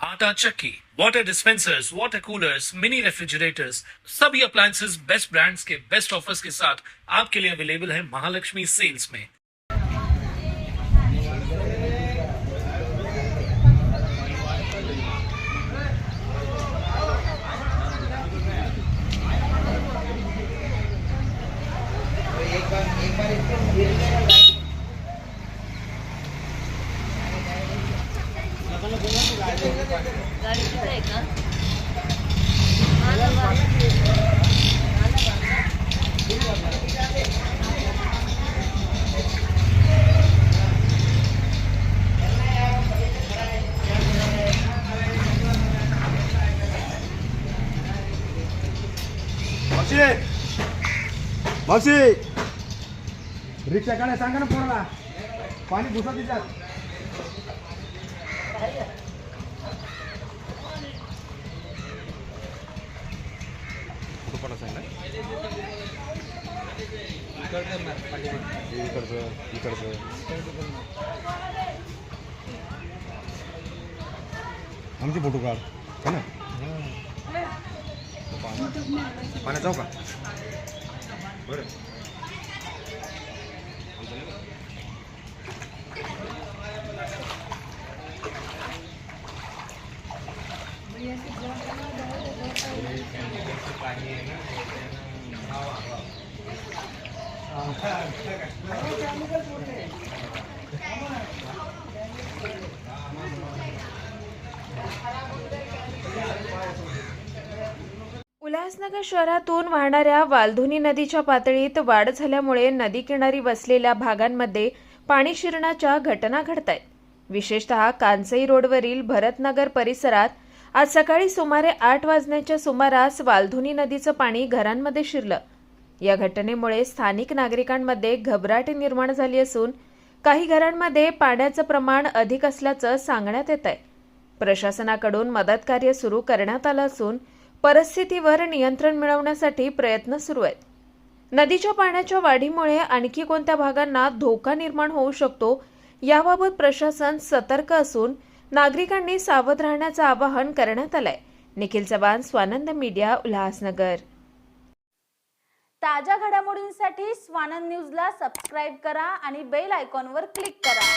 आटा चक्की water dispensers water coolers mini refrigerators सभी appliances best brands के बेस्ट ऑफर्स के साथ आपके लिए अवेलेबल है महालक्ष्मी सेल्स में गाडी तिथं आहे का मावशी! रिक्षा काढाय सांगा ना पोराला. पाणी भुसा तिच्यात कुठं सांगा इकडचं इकडचं. आमचे फोटो काढ का ना? पाण्यात जाऊ का? बरं. उल्हासनगर शहरातून वाहणाऱ्या वालधुनी नदीच्या पातळीत वाढ झाल्यामुळे नदीकिनारी वसलेल्या भागांमध्ये पाणी शिरण्याच्या घटना घडत आहेत विशेषतः कांसई रोडवरील भरतनगर परिसरात आज सकाळी सुमारे आठ वाजण्याच्या सुमारास वालधुनी नदीचं पाणी घरांमध्ये शिरलं. या घटनेमुळे स्थानिक नागरिकांमध्ये घबराट निर्माण झाली असून काही घरांमध्ये पाण्याचं प्रमाण अधिक असल्याचं सांगण्यात येत आहे. प्रशासनाकडून मदत कार्य सुरू करण्यात आलं असून परिस्थितीवर नियंत्रण मिळवण्यासाठी प्रयत्न सुरू आहेत. नदीच्या पाण्याच्या वाढीमुळे आणखी कोणत्या भागांना धोका निर्माण होऊ शकतो याबाबत प्रशासन सतर्क असून नागरिकांनी सावध राहण्याचं आवाहन करण्यात आलंय. निखिल चव्हाण स्वानंद मीडिया उल्हासनगर. ताज्या घडामोडींसाठी स्वानंद न्यूजला सबस्क्राईब करा आणि बेल आयकॉनवर क्लिक करा.